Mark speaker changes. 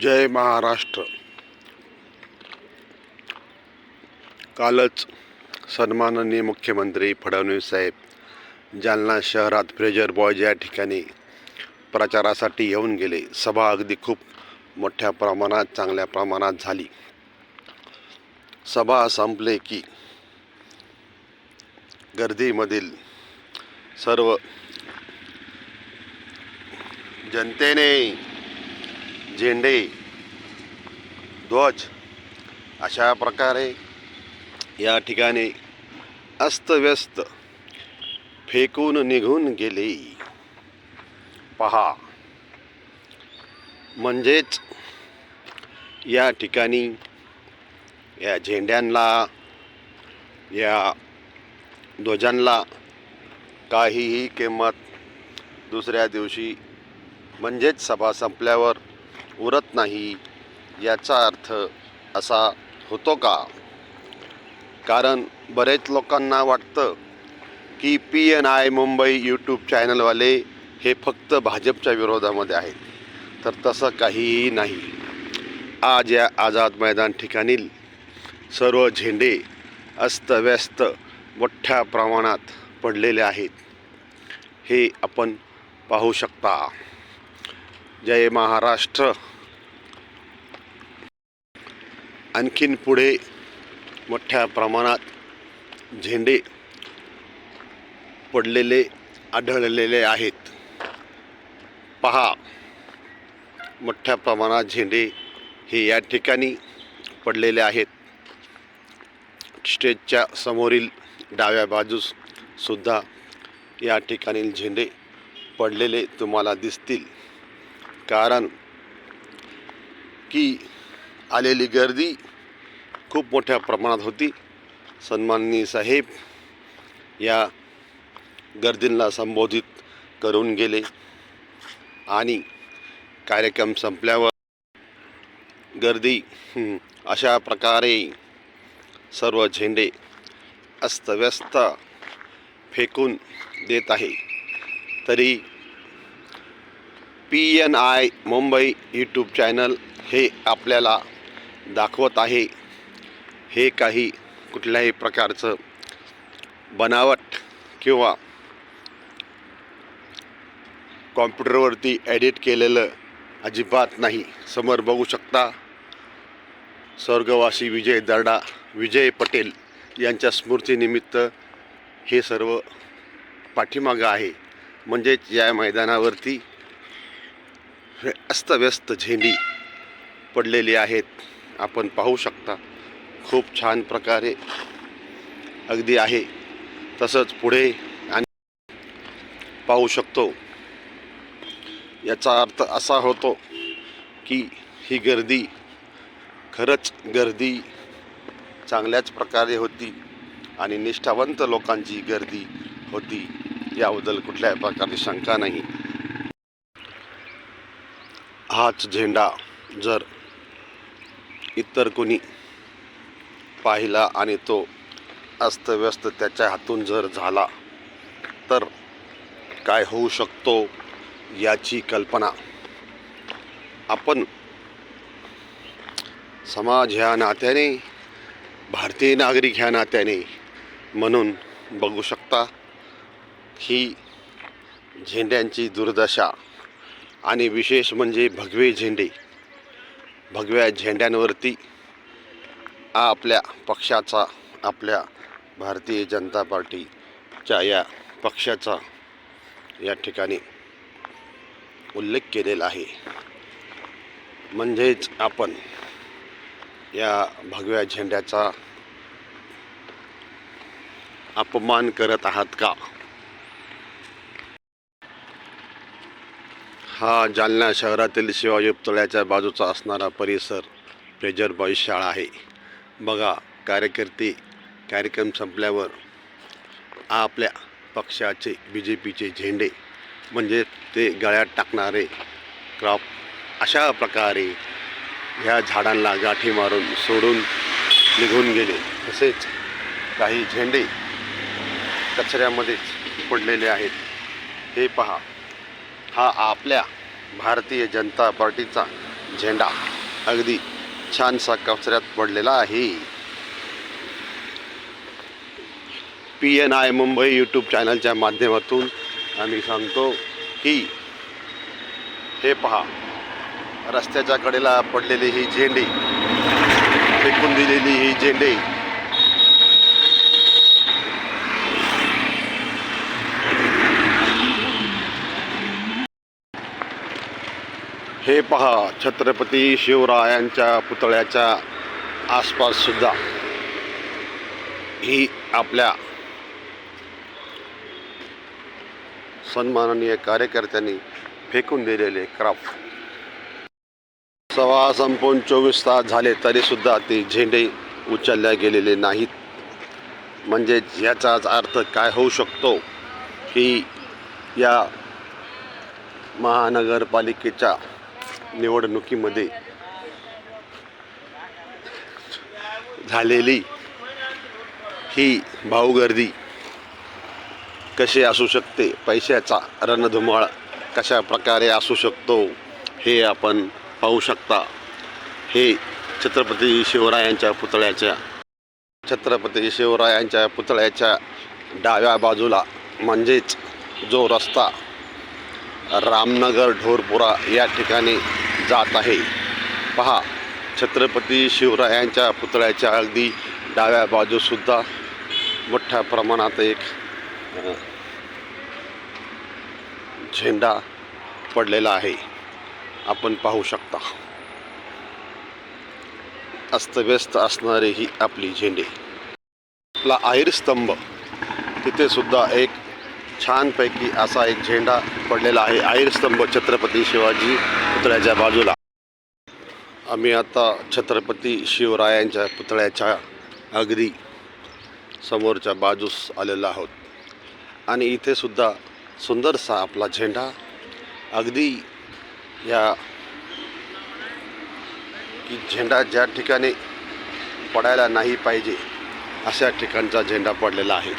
Speaker 1: जय महाराष्ट्र. कालच सन्माननीय मुख्यमंत्री फडणवीस साहेब जालना शहरात फ्रेजर बॉयज या ठिकाणी प्रचारासाठी येऊन गेले. सभा अगदी खूप मोठ्या प्रमाणात चांगल्या प्रमाणात झाली. सभा संपले की गर्दीमधील सर्व जनतेने झेंडे ध्वज अशा प्रकारे या ठिकाणी अस्तव्यस्त फेकून निघून गेले. पहा म्हणजेच या ठिकाणी या झेंड्यांना या ध्वजांना काहीही किंमत दुसऱ्या दिवशी म्हणजेच सभा संपल्यावर उरत नाही याचा अर्थ असा होतो का? कारण बरेच लोकांना वाटतं की P N I Mumbai YouTube चॅनलवाले हे फक्त भाजपच्या विरोधामध्ये आहेत. तर तसं काहीही नाही. आज या आझाद मैदान ठिकाणील सर्व झेंडे अस्तव्यस्त मोठ्या प्रमाणात पडलेले आहेत. हे आपण पाहू शकता. जय महाराष्ट्र. आणखीन पुढे मोठ्या प्रमाणात झेंडे पडलेले आढळलेले आहेत. पहा मोठ्या प्रमाणात झेंडे हे या ठिकाणी पडलेले आहेत. स्टेजच्या समोरील डाव्या बाजूस सुद्धा या ठिकाणी झेंडे पडलेले तुम्हाला दिसतील. कारण की आलेली गर्दी खूप मोठ्या प्रमाणात होती. सन्माननीय साहेब या गर्दींना संबोधित करून गेले आणि कार्यक्रम संपल्यावर गर्दी अशा प्रकारे सर्व झेंडे अस्तव्यस्त फेकून देत आहे. तरी P N I Mumbai YouTube channel हे आपल्याला दाखवत आहे. हे काही कुठल्याही प्रकारचं बनावट किंवा कॉम्प्युटरवरती एडिट केलेलं अजिबात नाही. समोर बघू शकता स्वर्गवासी विजय दर्डा विजय पटेल यांच्या स्मृतीनिमित्त हे सर्व पाठीमागं आहे. म्हणजेच या मैदानावरती हे अस्तव्यस्त झेंडी पडलेली आहेत. आपण पाहू शकता खूप छान प्रकारे अगदी आहे. तसंच पुढे आणि पाहू शकतो. याचा अर्थ असा होतो की ही गर्दी खरंच गर्दी चांगल्याच प्रकारे होती आणि निष्ठावंत लोकांची गर्दी होती. याबद्दल कुठल्याही प्रकारची शंका नाही. हाच झेंडा जर इतर कोणी पाहिला आणि तो अस्तव्यस्त त्याच्या हातून जर झाला तर काय होऊ शकतो याची कल्पना? आपण समाज ह्या नात्याने भारतीय नागरिक ह्या नात्याने म्हणून बघू शकता ही झेंड्यांची दुर्दशा. आणि विशेष म्हणजे भगवे झेंडे. भगव्या झेंड्यांवरती आपल्या पक्षाचा आपल्या भारतीय जनता पार्टीच्या या पक्षाचा या ठिकाणी उल्लेख केलेला आहे. म्हणजेच आपण या भगव्या झेंड्याचा अपमान करत आहात का? हा जालना शहरातील शिवाजी पुतळ्याच्या बाजूचा असणारा परिसर प्रेजर बॉईज शाळा आहे. बघा कार्यकर्ते कार्यक्रम संपल्यावर आपल्या पक्षाचे बी जे पीचे झेंडे म्हणजे ते गळ्यात टाकणारे क्रॉप अशा प्रकारे ह्या झाडांना गाठी मारून सोडून निघून गेले. तसेच काही झेंडे कचऱ्यामध्येच पडलेले आहेत. हे पहा. हा आपल्या भारतीय जनता पार्टीचा झेंडा. अगदी छानसा कचऱ्यात पडलेला आहे. P N I Mumbai YouTube चॅनलच्या माध्यमातून आम्ही सांगतो की हे पहा रस्त्याच्या कडेला पडलेली ही झेंडे फेकून दिलेली ही झेंडे. हे पहा छत्रपती शिवरायांच्या पुतळ्याच्या आसपाससुद्धा ही आपल्या सन्माननीय कार्यकर्त्यांनी फेकून दिलेले क्राफ्ट. सव्वा संपून चोवीस तास झाले तरीसुद्धा ते झेंडे उचलल्या गेलेले नाहीत. म्हणजेच याचाच अर्थ काय होऊ शकतो की या महानगरपालिकेच्या निवडणुकीमध्ये झालेली ही भाऊगर्दी कशी असू शकते? पैशाचा रणधुमाळ कशा प्रकारे असू शकतो हे आपण पाहू शकता. हे छत्रपती शिवरायांच्या पुतळ्याच्या छत्रपती शिवरायांच्या पुतळ्याच्या डाव्या बाजूला म्हणजेच जो रस्ता रामनगर ढोरपुरा या ठिकाणी जात आहे. पहा छत्रपती शिवरायांच्या पुतळ्याच्या अगदी डाव्या बाजूसुद्धा मोठ्या प्रमाणात एक झेंडा पडलेला आहे. आपण पाहू शकता. अस्तव्यस्त असणारी ही आपली झेंडे. आपला आहिर स्तंभ. तिथे सुद्धा एक छानपैकी असा एक झेंडा पडलेला आहे. आहिर स्तंभ छत्रपती शिवाजी पुतळ्याच्या बाजूला. आम्ही आता छत्रपती शिवरायांच्या पुतळ्याच्या अगदी समोरच्या बाजूस आलेलो आहोत. आणि इथे सुद्धा सुंदरसा आपला झेंडा अगदी या की झेंडा ज्या ठिकाणी पडायला नाही पाहिजे अशा ठिकाणचा झेंडा पडलेला आहे.